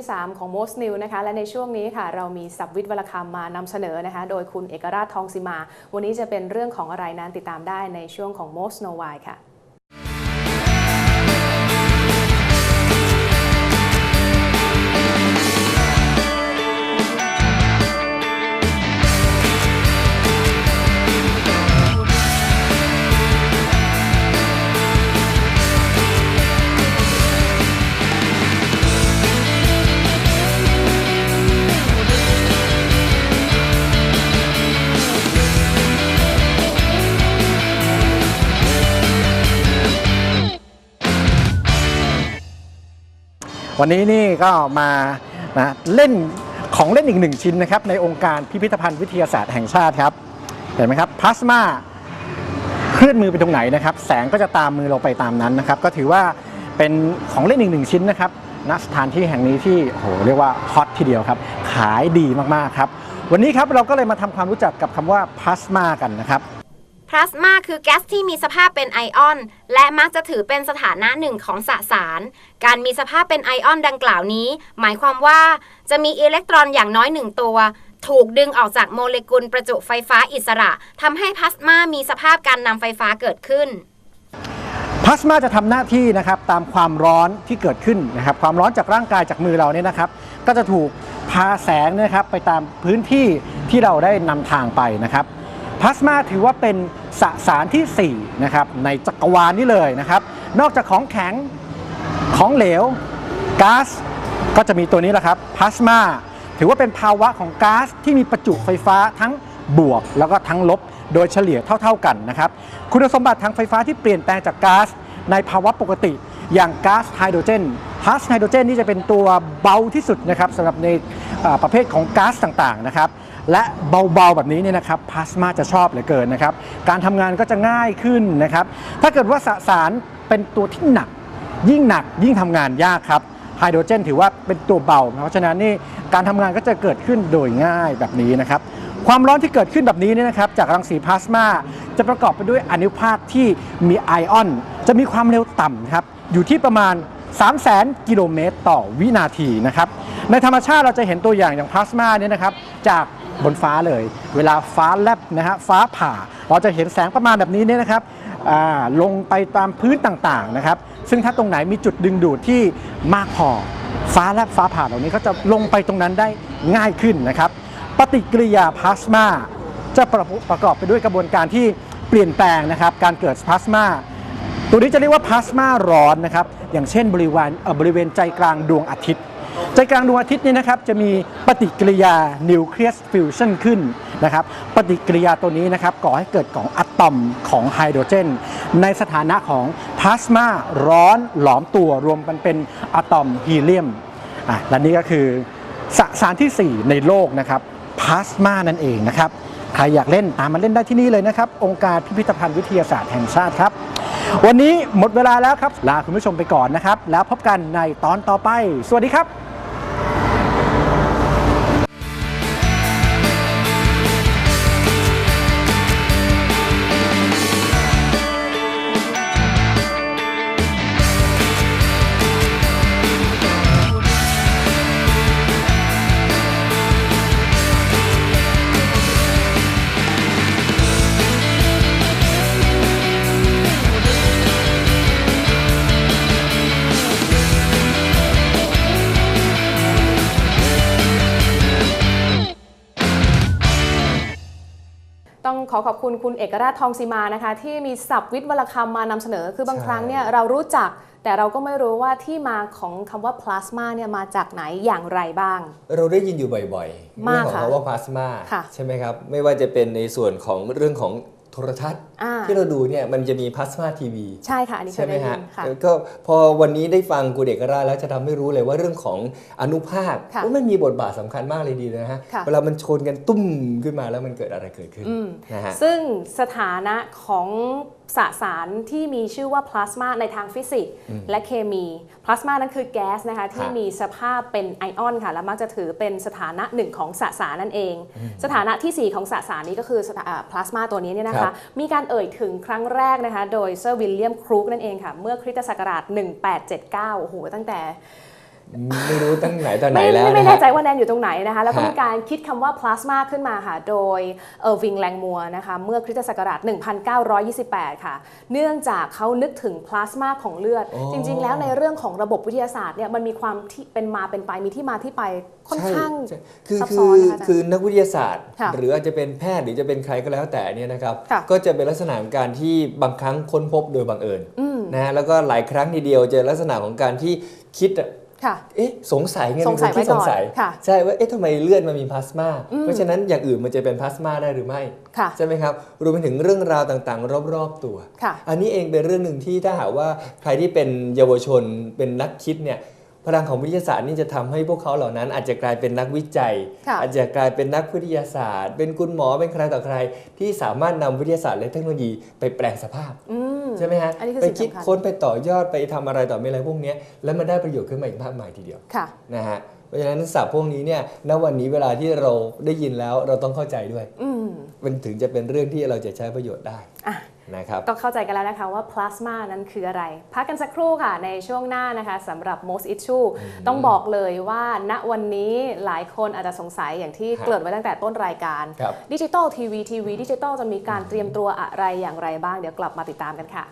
ที่ 3 ของ Most New นะคะและในช่วงนี้ค่ะเรามีสับวิทย์วลคำมานำเสนอนะคะ โดยคุณเอกราชทองสิมา วันนี้จะเป็นเรื่องของอะไรนั้นติดตามได้ในช่วงของ Most Know Why ค่ะ วันนี้นี่ก็มานะเล่นของเล่นอีกหนึ่งชิ้นนะครับ ในองค์การพิพิธภัณฑ์วิทยาศาสตร์แห่งชาติครับ เห็นไหมครับพลาสมาเคลื่อนมือไปตรงไหนนะครับ แสงก็จะตามมือเราไปตามนั้นนะครับ ก็ถือว่าเป็นของเล่นอีกหนึ่งชิ้นนะครับณสถานที่แห่งนี้ที่โหเรียกว่าฮอตทีเดียวครับ ขายดีมากๆครับ วันนี้ครับเราก็เลยมาทำความรู้จักกับคำว่าพลาสมากันนะครับ พลาสมาคือแก๊สที่มีสภาพเป็นไอออน และมักจะถือเป็นสถานะหนึ่งของสสาร การมีสภาพเป็นไอออนดังกล่าวนี้ หมายความว่าจะมีอิเล็กตรอนอย่างน้อยหนึ่งตัว ถูกดึงออกจากโมเลกุลประจุไฟฟ้าอิสระทำให้พลาสมามีสภาพการนำไฟฟ้าเกิดขึ้นพลาสมาจะทำหน้าที่นะครับตามความร้อนที่เกิดขึ้นนะครับความร้อนจากร่างกายจากมือเราเนี่ยนะครับ ก็จะถูกพาแสงนยนะครับไปตามพื้นที่ที่เราได้นำทางไปนะครับ พลาสมาถือว่าเป็นสสารที่ 4 นะครับ ในจักรวาลนี้เลยนะครับ นอกจากของแข็งของเหลวก๊าซก็จะมีตัวนี้แหละครับพลาสมาถือว่าเป็นภาวะของก๊าซที่มีประจุไฟฟ้าทั้งบวก แล้วก็ทั้งลบโดยเฉลี่ยเท่า ๆกันนะครับ คุณสมบัติทางไฟฟ้าที่เปลี่ยนแปลงจากก๊าซในภาวะปกติ อย่างก๊าซไฮโดรเจนก๊าซไฮโดรเจนนี่จะเป็นตัวเบาที่สุดนะครับสำหรับในประเภทของก๊าซต่างๆนะครับ และเบาๆแบบนี้เนี่ยนะครับพลาสมาจะชอบเหลือเกินนะครับ การทำงานก็จะง่ายขึ้นนะครับ ถ้าเกิดว่าสสารเป็นตัวที่หนัก ยิ่งหนักยิ่งทำงานยากครับไฮโดรเจนถือว่าเป็นตัวเบา เพราะฉะนั้นนี่การทำงานก็จะเกิดขึ้นโดยง่ายแบบนี้นะครับ ความร้อนที่เกิดขึ้นแบบนี้เนี่ยนะครับ จากรังสีพลาสมาจะประกอบไปด้วยอนุภาคที่มีไอออน จะมีความเร็วต่ำครับ อยู่ที่ประมาณ 3 0 0 0 0 0 กิโลเมตรต่อวินาทีนะครับ ในธรรมชาติเราจะเห็นตัวอย่างอย่างพลาสมาเนี่ยนะครับ จาก บนฟ้าเลย เวลาฟ้าแลบนะฮะฟ้าผ่า เราจะเห็นแสงประมาณแบบนี้เนี่ยนะครับลงไปตามพื้นต่างๆนะครับ ซึ่งถ้าตรงไหนมีจุดดึงดูดที่มากพอฟ้าแลบฟ้าผ่าเหล่านี้ก็จะลงไปตรงนั้นได้ง่ายขึ้นนะครับ ปฏิกิริยาพลาสมาจะประประกอบไปด้วยกระบวนการที่เปลี่ยนแปลงนะครับ การเกิดพลาสมาตัวนี้จะเรียกว่าพลาสมาร้อนนะครับ อย่างเช่นบริเวณบริเวณใจกลางดวงอาทิตย์ ใจกลางดวงอาทิตย์นี่นะครับจะมีปฏิกิริยานิวเคลียสฟิวชันขึ้นนะครับปฏิกิริยาตัวนี้นะครับก่อให้เกิดของอะตอมของไฮโดรเจน ในสถานะของพลาสมาร้อนหลอมตัวรวมกันเป็นอะตอมฮีเลียมอะและนี่ก็คือสสารทีสี่4 ในโลกนะครับพลาสมานั่นเองนะครับใครอยากเล่นตามมาเล่นได้ที่นี่เลยนะครับ องค์การพิพิธภัณฑ์วิทยาศาสตร์แห่งชาติครับ วันนี้หมดเวลาแล้วครับ ลาคุณผู้ชมไปก่อนนะครับ แล้วพบกันในตอนต่อไป สวัสดีครับ ขอขอบคุณคุณเอกราชทองสีมานะคะ ที่มีสับวิทย์วลคำมานำเสนอ คือบางใช่ครั้งเนี่ยเรารู้จัก แต่เราก็ไม่รู้ว่าที่มาของคำว่าพลาสมาเนี่ยมาจากไหนอย่างไรบ้าง เราได้ยินอยู่บ่อยๆมากเรื่องของค่ะคำว่าพลาสมาค่ะใช่ไหมครับ ไม่ว่าจะเป็นในส่วนของเรื่องของ โทรทัศน์อ่าที่เราดูเนี่ยมันจะมีพลาสมาทีวีใช่ค่ะอันนี้เคใช่ยไหมได้ยิฮะนค่ะก็พอวันนี้ได้ฟังกูเด็กราชแล้วจะทำให้รู้เลยว่าเรื่องของอนุภาคค่ะว่ามันมีบทบาทสำคัญมากเลยดีนะฮะค่ะเวลามันชนกันตุ้มขึ้นมาแล้วมันเกิดอะไรเกิดขึ้นอืมนะฮะซึ่งสถานะของ สสารที่มีชื่อว่าพลาสมาในทางฟิสิกส์และเคมีพลาสมานั้นคือแก๊สนะคะที่มีสภาพเป็นไอออนค่ะและมักจะถือเป็นสถานะหนึ่งของสสารนั่นเอง สถานะที่ 4 ของสสารนี้ก็คือพลาสมาตัวนี้เนี่ยนะครัคะบมีการเอ่ยถึงครั้งแรกนะคะโดยเซอร์วิลเลียมครูกนั่นเองค่ะเมื่อคริสตศักราช 1879โอ้โหตั้งแต่ ไม่รู้ตั้งไหนตอนไหนไม่แล้วไม่ไม่นะแน่ฮะใจว่าแนนอยู่ตรงไหนนะคะ แล้วก็ฮะมีการคิดคำว่าพลาสมาขึ้นมาค่ะ โดยเออร์วิงแลงมัวนะคะเมื่อคริสตศักราช 1928 ค่ะ เนื่องจากเขานึกถึงพลาสมาของเลือดอ๋อจริง ๆ แล้วในเรื่องของระบบวิทยาศาสตร์เนี่ยมันมีความที่เป็นมาเป็นไปมีที่มาที่ไปค่อนข้างใช่คือซับคืซ้ออนนะคะอาจารย์คือนักวิทยาศาสตร์ค่ะหรืออาจจะเป็นแพทย์หรือจะเป็นใครก็แล้วแต่เนี่ยนะครับค่ะก็จะเป็นลักษณะของการที่บางครั้งค้นพบโดยบังเอิญอืมนะฮะแล้วก็หลายครั้งทีเดียวเจอลักษณะของการที่คิดอะค่ะ เอ๊ะสงสัยไงสงสัยเป็นคนที่ไว้สก่อนงสัยค่ะใช่ว่าเอ๊ะทำไมเลือดมันมีพลาสมาอืมเพราะฉะนั้นอย่างอื่นมันจะเป็นพลาสมาได้หรือไม่ค่ะใช่ไหมครับรวมไปถึงเรื่องราวต่างๆ รอบๆตัวค่ะอันนี้เองเป็นเรื่องหนึ่งที่ถ้าหากว่าใครที่เป็นเยาวชนเป็นนักคิดเนี่ย พลังของวิทยาศาสตร์นี่จะทำให้พวกเขาเหล่านั้น อาจจะกลายเป็นนักวิจัยค่ะอาจจะกลายเป็นนักวิทยาศาสตร์ เป็นคุณหมอเป็นใครต่อใคร ที่สามารถนำวิทยาศาสตร์และเทคโนโลยีไปแปลงสภาพอืมใช่ไหมฮะอันนี้คือไปสิ่งคิดสำคัญค้นไปต่อยอดไปทำอะไรต่อไม่อะไรพวกเนี้ยแล้วมันได้ประโยชน์ขึ้นมาอีกมากมายทีเดียวค่ะนะฮะเพราะฉะนั้นศัพท์พวกนี้เนี่ยณวันนี้เวลาที่เราได้ยินแล้วเราต้องเข้าใจด้วยอืมมันถึงจะเป็นเรื่องที่เราจะใช้ประโยชน์ได้อะ นะครับก็เข้าใจกันแล้วนะคะว่าพลาสมานั้นคืออะไร พักกันสักครู่ค่ะในช่วงหน้านะคะสำหรับ most issue ต้องบอกเลยว่าณวันนี้หลายคนอาจจะสงสัยอย่างที่ฮะเกริ่นไว้ตั้งแต่ต้นรายการครับดิจิตอลทีวีทีวีดิจิตอลจะมีการเตรียมตัวอะไรอย่างไรบ้างเดี๋ยวกลับมาติดตามกันค่ะ